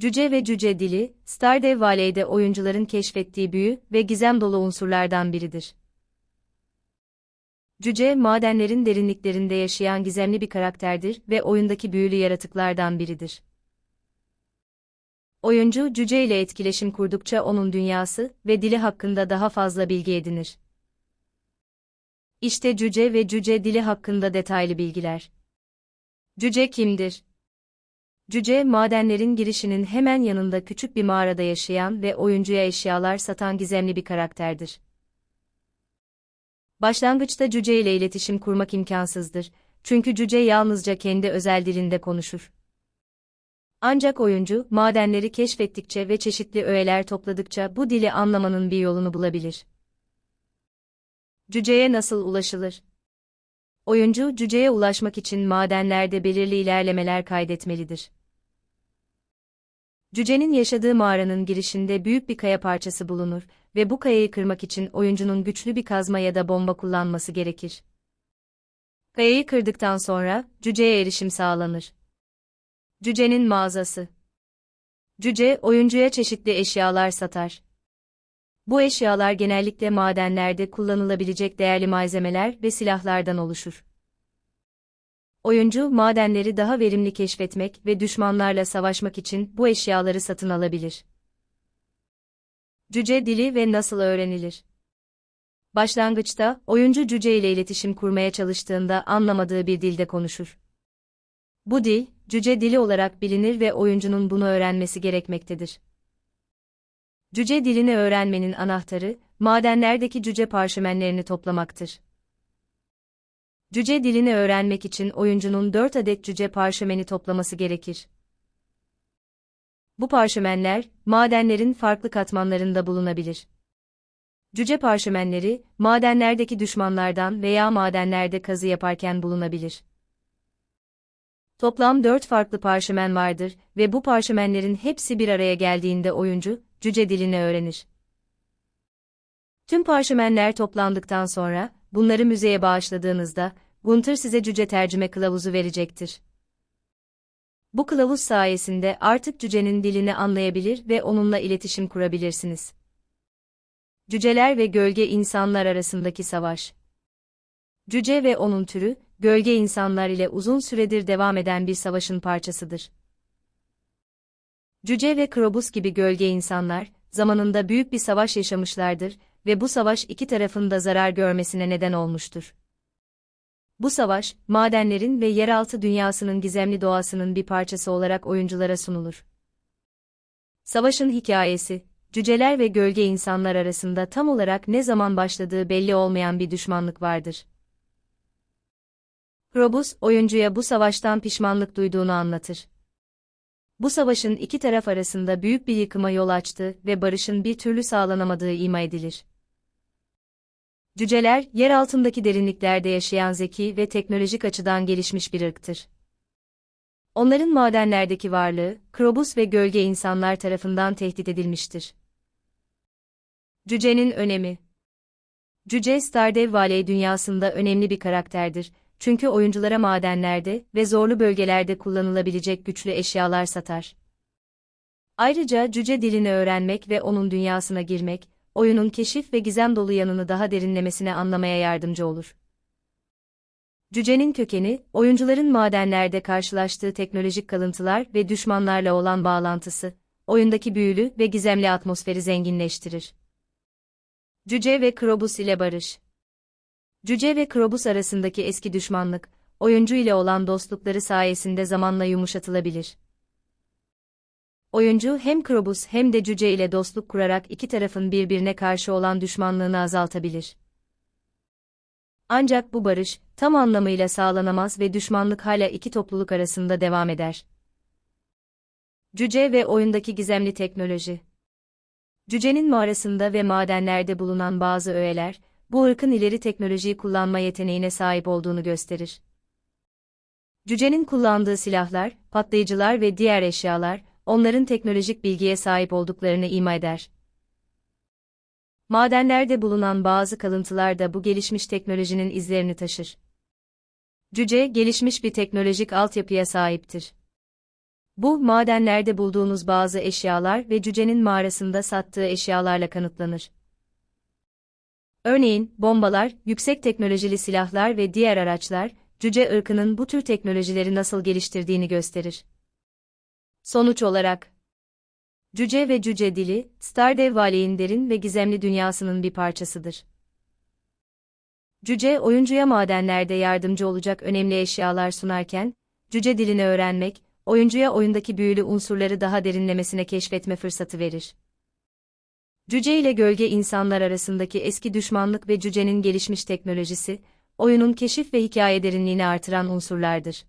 Cüce ve Cüce dili, Stardew Valley'de oyuncuların keşfettiği büyü ve gizem dolu unsurlardan biridir. Cüce, madenlerin derinliklerinde yaşayan gizemli bir karakterdir ve oyundaki büyülü yaratıklardan biridir. Oyuncu, cüce ile etkileşim kurdukça onun dünyası ve dili hakkında daha fazla bilgi edinir. İşte cüce ve cüce dili hakkında detaylı bilgiler. Cüce kimdir? Cüce, madenlerin girişinin hemen yanında küçük bir mağarada yaşayan ve oyuncuya eşyalar satan gizemli bir karakterdir. Başlangıçta cüce ile iletişim kurmak imkansızdır, çünkü cüce yalnızca kendi özel dilinde konuşur. Ancak oyuncu, madenleri keşfettikçe ve çeşitli öğeler topladıkça bu dili anlamanın bir yolunu bulabilir. Cüceye nasıl ulaşılır? Oyuncu, cüceye ulaşmak için madenlerde belirli ilerlemeler kaydetmelidir. Cücenin yaşadığı mağaranın girişinde büyük bir kaya parçası bulunur ve bu kayayı kırmak için oyuncunun güçlü bir kazma ya da bomba kullanması gerekir. Kayayı kırdıktan sonra, cüceye erişim sağlanır. Cücenin mağazası Cüce, oyuncuya çeşitli eşyalar satar. Bu eşyalar genellikle madenlerde kullanılabilecek değerli malzemeler ve silahlardan oluşur. Oyuncu, madenleri daha verimli keşfetmek ve düşmanlarla savaşmak için bu eşyaları satın alabilir. Cüce dili ve nasıl öğrenilir? Başlangıçta, oyuncu cüce ile iletişim kurmaya çalıştığında anlamadığı bir dilde konuşur. Bu dil, cüce dili olarak bilinir ve oyuncunun bunu öğrenmesi gerekmektedir. Cüce dilini öğrenmenin anahtarı, madenlerdeki cüce parşömenlerini toplamaktır. Cüce dilini öğrenmek için oyuncunun 4 adet cüce parşömeni toplaması gerekir. Bu parşömenler, madenlerin farklı katmanlarında bulunabilir. Cüce parşömenleri, madenlerdeki düşmanlardan veya madenlerde kazı yaparken bulunabilir. Toplam 4 farklı parşömen vardır ve bu parşömenlerin hepsi bir araya geldiğinde oyuncu, cüce dilini öğrenir. Tüm parşömenler toplandıktan sonra, bunları müzeye bağışladığınızda, Gunter size cüce tercüme kılavuzu verecektir. Bu kılavuz sayesinde artık cücenin dilini anlayabilir ve onunla iletişim kurabilirsiniz. Cüceler ve gölge insanlar arasındaki savaş. Cüce ve onun türü, gölge insanlar ile uzun süredir devam eden bir savaşın parçasıdır. Cüce ve Krobus gibi gölge insanlar, zamanında büyük bir savaş yaşamışlardır ve bu savaş iki tarafın da zarar görmesine neden olmuştur. Bu savaş, madenlerin ve yeraltı dünyasının gizemli doğasının bir parçası olarak oyunculara sunulur. Savaşın hikayesi, cüceler ve gölge insanlar arasında tam olarak ne zaman başladığı belli olmayan bir düşmanlık vardır. Robus, oyuncuya bu savaştan pişmanlık duyduğunu anlatır. Bu savaşın iki taraf arasında büyük bir yıkıma yol açtı ve barışın bir türlü sağlanamadığı ima edilir. Cüceler, yer altındaki derinliklerde yaşayan zeki ve teknolojik açıdan gelişmiş bir ırktır. Onların madenlerdeki varlığı, Krobus ve gölge insanlar tarafından tehdit edilmiştir. Cücenin önemi Cüce Stardew Valley dünyasında önemli bir karakterdir, çünkü oyunculara madenlerde ve zorlu bölgelerde kullanılabilecek güçlü eşyalar satar. Ayrıca cüce dilini öğrenmek ve onun dünyasına girmek, oyunun keşif ve gizem dolu yanını daha derinlemesine anlamaya yardımcı olur. Cücenin kökeni, oyuncuların madenlerde karşılaştığı teknolojik kalıntılar ve düşmanlarla olan bağlantısı, oyundaki büyülü ve gizemli atmosferi zenginleştirir. Cüce ve Krobus ile barış Cüce ve Krobus arasındaki eski düşmanlık, oyuncu ile olan dostlukları sayesinde zamanla yumuşatılabilir. Oyuncu hem Krobus hem de Cüce ile dostluk kurarak iki tarafın birbirine karşı olan düşmanlığını azaltabilir. Ancak bu barış, tam anlamıyla sağlanamaz ve düşmanlık hala iki topluluk arasında devam eder. Cüce ve oyundaki gizemli teknoloji Cücenin mağarasında ve madenlerde bulunan bazı öğeler, bu ırkın ileri teknolojiyi kullanma yeteneğine sahip olduğunu gösterir. Cücenin kullandığı silahlar, patlayıcılar ve diğer eşyalar, onların teknolojik bilgiye sahip olduklarını ima eder. Madenlerde bulunan bazı kalıntılar da bu gelişmiş teknolojinin izlerini taşır. Cüce, gelişmiş bir teknolojik altyapıya sahiptir. Bu, madenlerde bulduğunuz bazı eşyalar ve cücenin mağarasında sattığı eşyalarla kanıtlanır. Örneğin, bombalar, yüksek teknolojili silahlar ve diğer araçlar, cüce ırkının bu tür teknolojileri nasıl geliştirdiğini gösterir. Sonuç olarak, Cüce ve Cüce dili, Stardew Valley'in derin ve gizemli dünyasının bir parçasıdır. Cüce, oyuncuya madenlerde yardımcı olacak önemli eşyalar sunarken, Cüce dilini öğrenmek, oyuncuya oyundaki büyülü unsurları daha derinlemesine keşfetme fırsatı verir. Cüce ile gölge insanlar arasındaki eski düşmanlık ve cücenin gelişmiş teknolojisi, oyunun keşif ve hikaye derinliğini artıran unsurlardır.